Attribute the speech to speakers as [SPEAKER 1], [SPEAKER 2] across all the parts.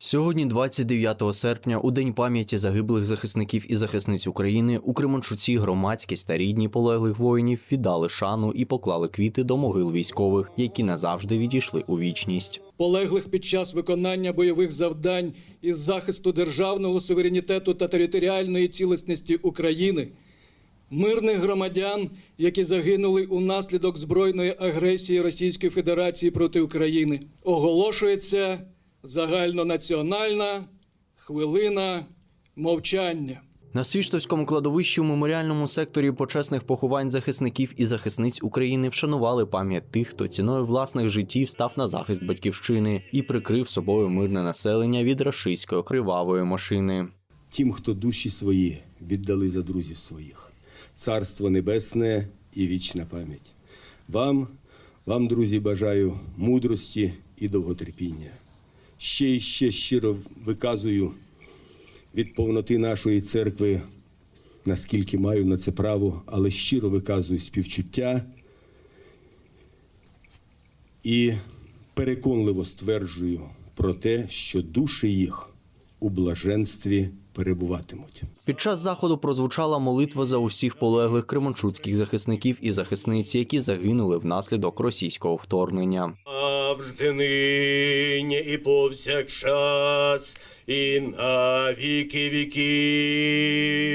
[SPEAKER 1] Сьогодні, 29 серпня, у день пам'яті загиблих захисників і захисниць України, у Кременчуці громадськість та рідні полеглих воїнів віддали шану і поклали квіти до могил військових, які назавжди відійшли у вічність.
[SPEAKER 2] полеглих під час виконання бойових завдань із захисту державного суверенітету та територіальної цілісності України, мирних громадян, які загинули унаслідок збройної агресії Російської Федерації проти України, оголошується загальнонаціональна хвилина мовчання.
[SPEAKER 1] На Свіштовському кладовищі у меморіальному секторі почесних поховань захисників і захисниць України вшанували пам'ять тих, хто ціною власних життів став на захист батьківщини і прикрив собою мирне населення від рашистської кривавої машини.
[SPEAKER 3] тим, хто душі свої віддали за друзів своїх. Царство Небесне і вічна пам'ять. Вам, вам, друзі, бажаю мудрості і довготерпіння. Ще і ще щиро виказую від повноти нашої церкви, наскільки маю на це право, але щиро виказую співчуття і переконливо стверджую про те, що душі їх у блаженстві перебуватимуть.
[SPEAKER 1] Під час заходу прозвучала молитва за усіх полеглих кременчуцьких захисників і захисниць, які загинули внаслідок російського вторгнення.
[SPEAKER 3] Завжди нині і повсякчас, і на віки віків.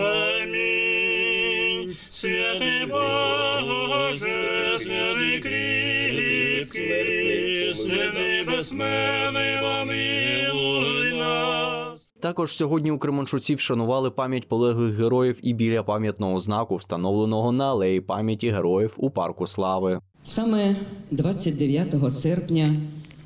[SPEAKER 4] Амінь. Святий Боже, святий кріпкий, святий безсмертний, помилуй нас.
[SPEAKER 1] Також сьогодні у Кременчуці вшанували пам'ять полеглих героїв і біля пам'ятного знаку, встановленого на алеї пам'яті героїв у парку слави.
[SPEAKER 5] Саме 29 серпня,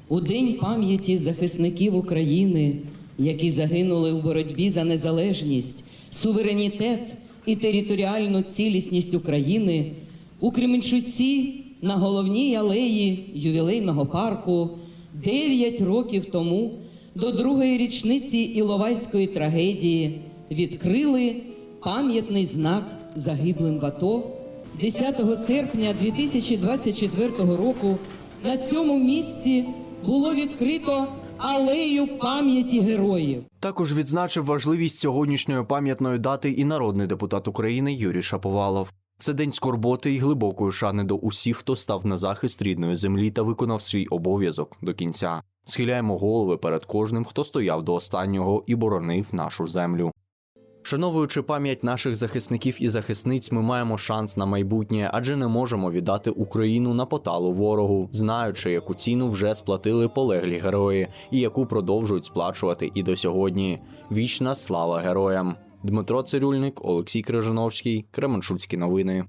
[SPEAKER 5] у День пам'яті захисників України, які загинули у боротьбі за незалежність, суверенітет і територіальну цілісність України, у Кременчуці на головній алеї ювілейного парку 9 років тому до другої річниці Іловайської трагедії відкрили пам'ятний знак загиблим в АТО 10 серпня 2024 року на цьому місці було відкрито алею пам'яті героїв.
[SPEAKER 1] Також відзначив важливість сьогоднішньої пам'ятної дати і народний депутат України Юрій Шаповалов. Це день скорботи і глибокої шани до усіх, хто став на захист рідної землі та виконав свій обов'язок до кінця. Схиляємо голови перед кожним, хто стояв до останнього і боронив нашу землю. Вшановуючи пам'ять наших захисників і захисниць, ми маємо шанс на майбутнє, адже не можемо віддати Україну на поталу ворогу, знаючи, яку ціну вже сплатили полеглі герої, і яку продовжують сплачувати і до сьогодні. Вічна слава героям! Дмитро Цирюльник, Олексій Крижановський, Кременчуцькі новини.